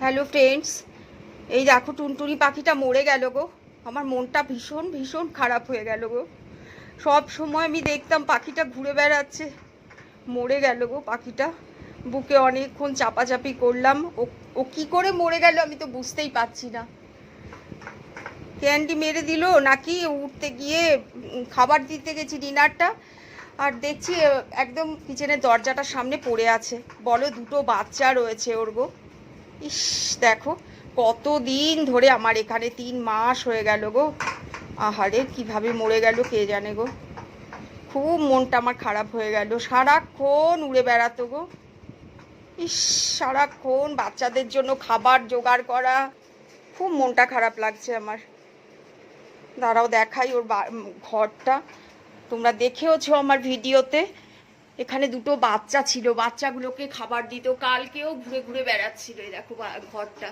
Hello friends এই দেখো টুনটুনি পাখিটা মরে গেল গো। আমার মনটা ভীষণ ভীষণ খারাপ হয়ে গেল গো। সব সময় আমি দেখতাম পাখিটা ঘুরে বেড়াচ্ছে। মরে গেল গো পাখিটা। বুকে অনেকক্ষণ চাপাচাপি করলাম। ও কী করে মরে গেল আমি তো বুঝতেই পারছি না। ক্যান্ডি মেরে দিল নাকি? উঠতে গিয়ে খাবার দিতে গেছি ডিনারটা। আর দেখছি একদম কিচেনের দরজাটার সামনে পড়ে আছে। বলো, দুটো বাচ্চা রয়েছে ওর গো। ইস, দেখো, কতদিন ধরে আমার এখানে তিন মাস হয়ে গেল গো। আহারে, কীভাবে মরে গেল কে জানে গো। খুব মনটা আমার খারাপ হয়ে গেল। সারাক্ষণ উড়ে বেড়াতো গো। ইস, সারাক্ষণ বাচ্চাদের জন্য খাবার জোগাড় করা। খুব মনটা খারাপ লাগছে আমার। দাঁড়াও, দেখাই ওর ঘরটা। তোমরা দেখেওছো আমার ভিডিওতে। এখানে দুটো বাচ্চা ছিল। বাচ্চাগুলোকে খাবার দিত। কালকেও ঘুরে ঘুরে বেড়াচ্ছিল এই দেখো ঘরটা।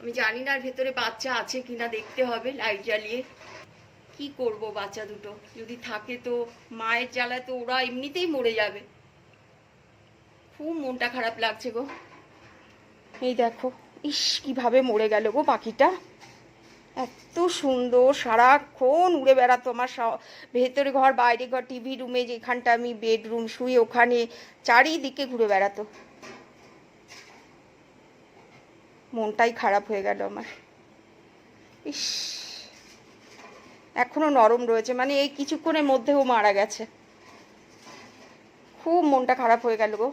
আমি জানি না আর ভেতরে বাচ্চা আছে কিনা, দেখতে হবে লাইট জ্বালিয়ে। কি করব বাচ্চা দুটো? যদি থাকে তো মায়ের জ্বালায় তো ওরা এমনিতেই মরে যাবে। খুব মনটা খারাপ লাগছে গো। এই দেখো, ইস, কীভাবে মরে গেল গো পাখিটা। এত সুন্দর, সারাক্ষণ উড়ে বেড়াতো আমার ভেতরে ঘর, বাইরে ঘর টিভি রুমে যেখানটা আমি বেডরুম শুই, ওখানে চারিদিকে ঘুরে বেড়াতো। মনটাই খারাপ হয়ে গেল আমার। ইস, এখনও নরম রয়েছে মানে এই কিছুক্ষণের মধ্যেও মারা গেছে। খুব মনটা খারাপ হয়ে গেল গো।